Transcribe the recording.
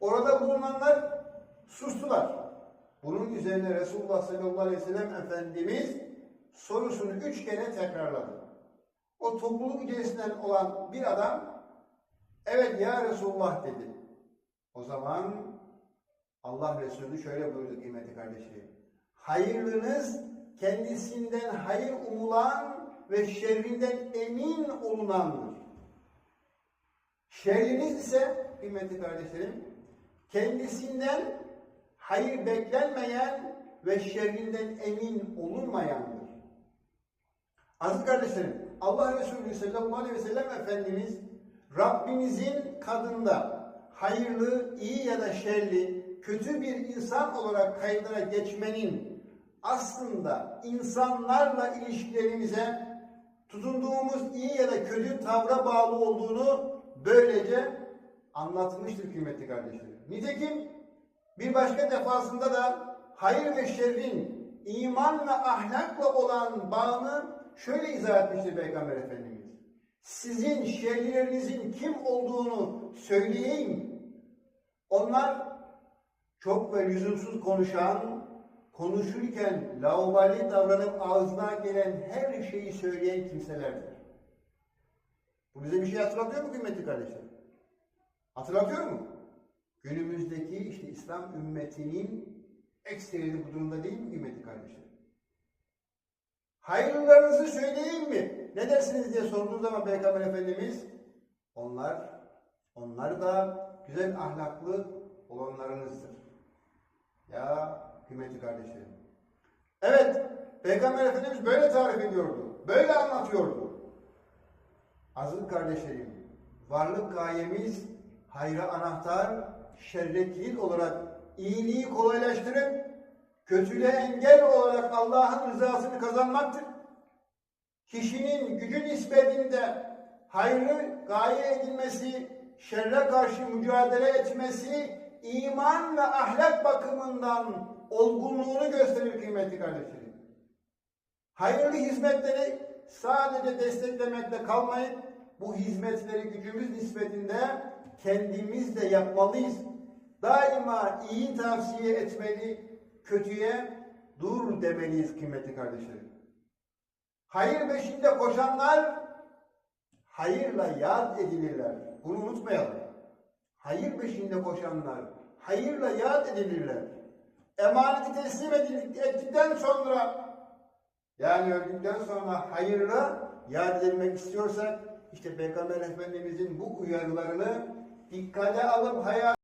Orada bulunanlar sustular. Bunun üzerine Resulullah sallallahu aleyhi ve sellem Efendimiz sorusunu üç kere tekrarladı. O topluluk içerisinden olan bir adam evet ya Resulullah dedi. O zaman Allah Resulü şöyle buyurdu kıymetli kardeşlerim. Hayırlınız kendisinden hayır umulan ve şerrinden emin olunandır. Şerriniz ise kıymetli kardeşlerim kendisinden hayır beklenmeyen ve şerrinden emin olunmayandır. Aziz kardeşlerim, Allah Resulü sallallahu aleyhi ve sellem Efendimiz Rabbimizin kadında hayırlı, iyi ya da şerli, kötü bir insan olarak kayıtlara geçmenin aslında insanlarla ilişkilerimize tutunduğumuz iyi ya da kötü tavra bağlı olduğunu böylece anlatmıştır kıymetli kardeşlerim. Nitekim bir başka defasında da hayır ve şerrin iman ve ahlakla olan bağını şöyle izah etmiştir Peygamber Efendimiz. Sizin şerlilerinizin kim olduğunu söyleyeyim. Onlar çok ve lüzumsuz konuşan, konuşurken laubali davranıp ağzına gelen her şeyi söyleyen kimselerdir. Bu bize bir şey hatırlatıyor mu kıymetli kardeşlerim? Hatırlatıyor mu? Günümüzdeki işte İslam ümmetinin ekserisi bu durumda değil mi kıymetli kardeşlerim? Hayırlarınızı söyleyeyim mi? Ne dersiniz diye sorduğu zaman Peygamber Efendimiz onlar onlar da güzel ahlaklı olanlarınızdır. Ya kıymetli kardeşlerim. Evet, Peygamber Efendimiz böyle tarif ediyordu. Böyle anlatıyordu. Aziz kardeşlerim, varlık gayemiz hayra anahtar, şerre kilit olarak iyiliği kolaylaştırıp kötülüğe engel olarak Allah'ın rızasını kazanmaktır. Kişinin gücü nispetinde hayrı gaye edilmesi, şerre karşı mücadele etmesi, iman ve ahlak bakımından olgunluğunu gösterir kıymetli kardeşlerim. Hayırlı hizmetleri sadece desteklemekle kalmayıp bu hizmetleri gücümüz nispetinde kendimiz de yapmalıyız. Daima iyi tavsiye etmeli, kötüye dur demeliyiz kıymetli kardeşlerim. Hayır beşinde koşanlar hayırla yad edilirler. Bunu unutmayalım. Hayır beşinde koşanlar hayırla yad edilirler. Emaneti teslim edildik, ettikten sonra yani öldükten sonra hayırla yad edilmek istiyorsak işte Peygamber Efendimizin bu uyarılarını dikkate alıp hayat